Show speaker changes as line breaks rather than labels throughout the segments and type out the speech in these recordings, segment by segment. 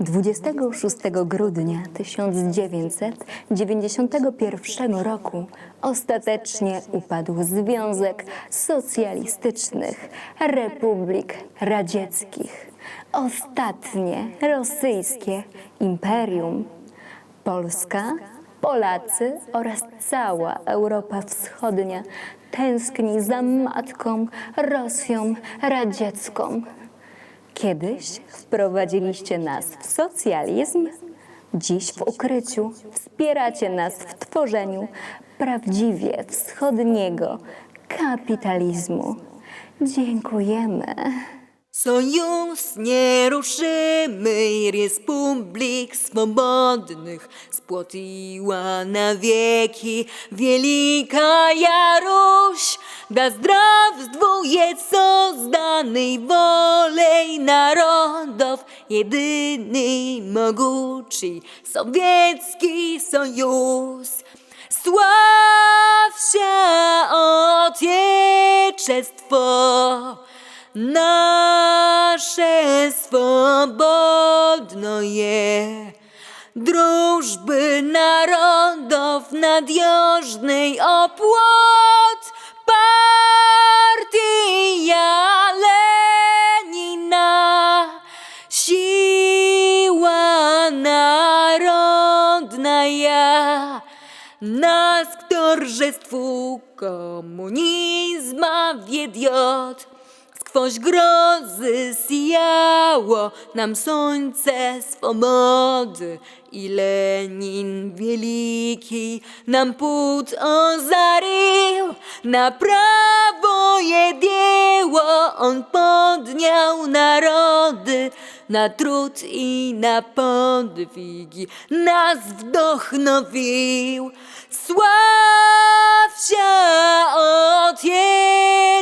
26 grudnia 1991 roku ostatecznie upadł Związek Socjalistycznych Republik Radzieckich, ostatnie rosyjskie imperium. Polska, Polacy oraz cała Europa Wschodnia tęskni za matką Rosją radziecką. Kiedyś wprowadziliście nas w socjalizm, dziś w ukryciu wspieracie nas w tworzeniu prawdziwie wschodniego kapitalizmu. Dziękujemy.
Sojusz nieruszymy republik swobodnych spłotiła na wieki wielka Jaruś. Da zdrawstwu jest zdanej wolej narodów jedyny moguci sowiecki sojusz. Sław się Отечество, nasze swobodnoje, drużby narodów nadjożnej opłot, Rosja nas k torżestwu komunizma wiedziot. Skwoś grozy sijało nam słońce swobody i Lenin wielki nam płód ozarił. Na prawo je dzieło on podniał narody na trud i na podwigi nas wdochnowił. Sław się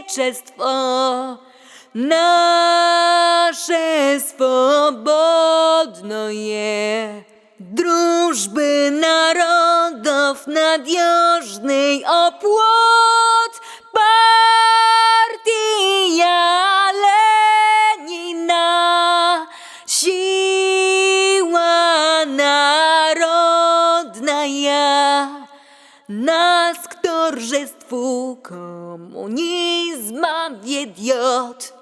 odjeczestwo, nasze swobodno je. Drużby narodów nadjożnej opłoty. нас к торжеству коммунизма ведет.